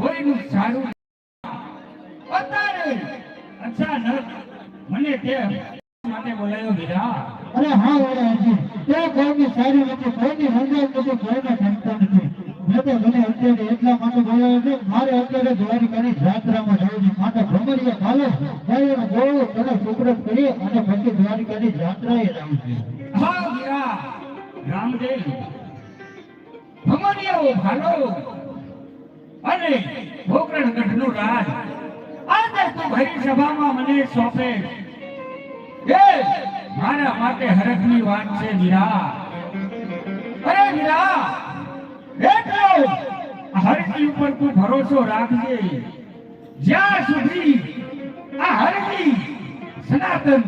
કોઈનું સારું અત્યારે અચાનક મને તે માટે બોલાયો એ કોઈની સારી ભાલો અને ભોકરણ ગઢનું રાજ. આજે તું ભરી સભામાં મને સોંપે. એ, મારા માટે હરખની વાત છે વીરા અરે વીરા એટલો હરકી ઉપર તું ભરોસો રાખજે. જ્યાં સુધી આ હરકી સનાતન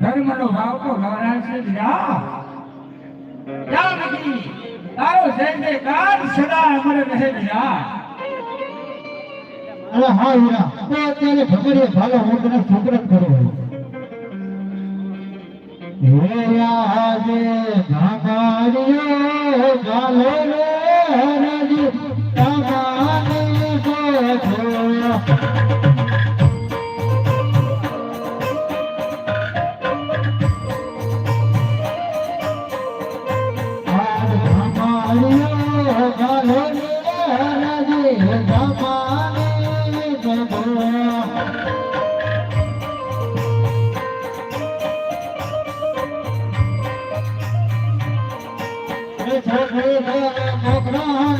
ધર્મનો ભાવ તો લવરાશે વીરા ત્યાં સુધી તારો જય જયકાર સદા અમર રહે વીરા અરે હા હીરા તો અત્યારે ભમરીએ ભાલો તને સુપ્રત કરું હે આજે ભામારિયો ગાલો રે આજ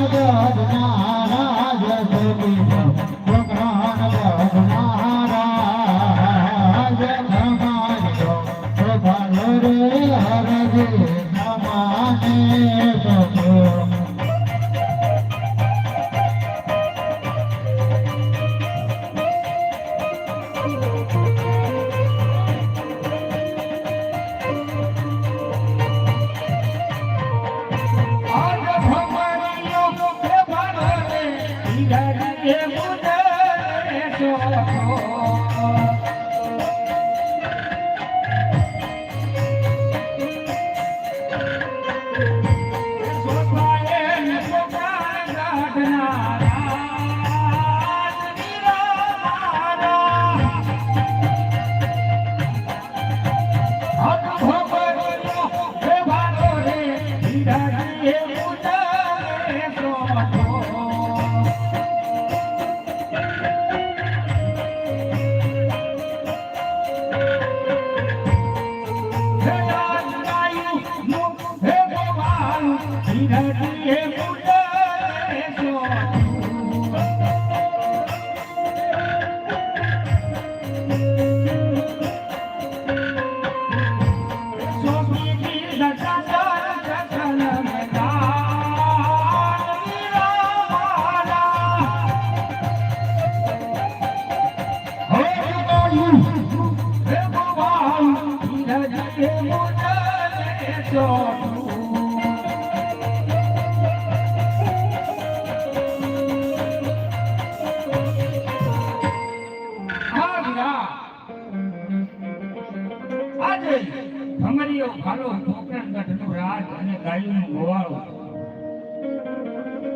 ભાલો પોકરણ ગઢનું રાજ અને ગાયોનું ગોવાળો.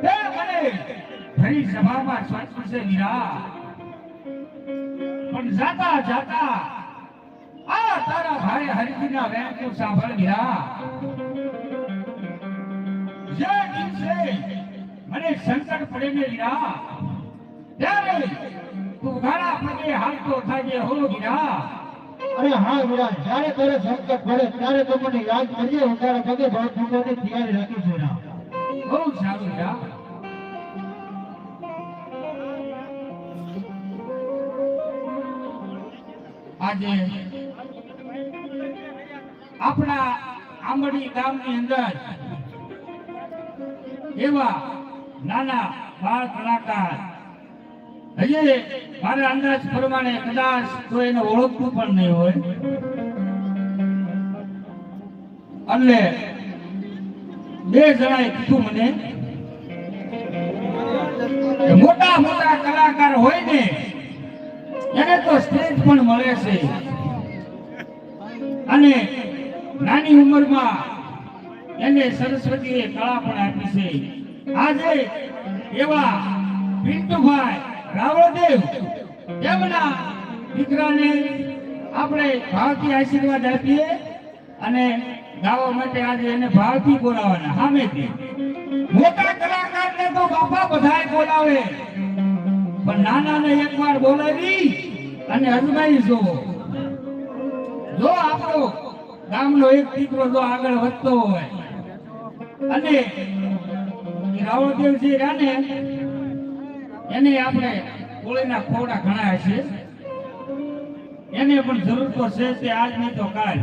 તે મને ભરી સભામાં છે વીરા પણ જાતા જાતા આ તારા ભાઈ હરિજીના વેણનું સાંભળ ગયા જે દિવસે મને સંકટ પડે ને વિરા ત્યારે તું ઘણા પગે હાલતો થાય હો વીરા અરે હા વિરાજ જ્યારે તારે સંકટ પડે, ત્યારે તો મને યાદ કરીએ તારા પગે ભાવ ચૂકવવાની તૈયારી રાખી છું ના બહુ સારું આજે આપણા આંબડી ગામની અંદર એવા નાના બાળ કલાકાર હજી મારા અંદાજ પ્રમાણે કદાચ તો એને ઓળખતું પણ નહીં હોય. એટલે બે જણાએ કીધું મને મોટા મોટા કલાકાર હોય ને, એને તો સ્ટેજ પણ મળે છે. અને નાની ઉંમરમાં એને સરસ્વતીએ કળા પણ આપી છે. આજે એવા પિન્ટુભાઈ રાવળદેવ, તેમના દીકરાને આપણે ભાવથી આશીર્વાદ આપીએ અને ગાવા માટે આજે એને ભાવથી બોલાવવાના. સામેથી મોટા કલાકારને તો બાપા બધાય બોલાવે. પણ નાનાને એકવાર બોલાવી અને અજમાઈ જોવો જો આપણો ગામનો એક દીકરો જો આગળ વધતો હોય. અને રાવણદેવજી રાને એને આપણે કોળીના ખોડા ઘણા હશે એને પણ જરૂર તો છે તે આજ નહીં તો કાલ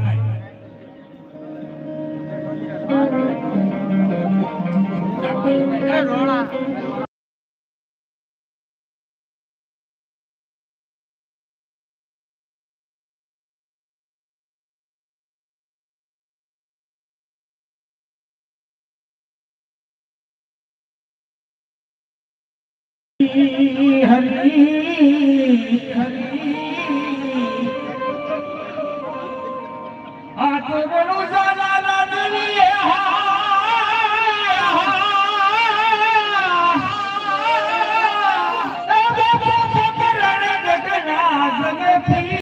હરી હરી આ તો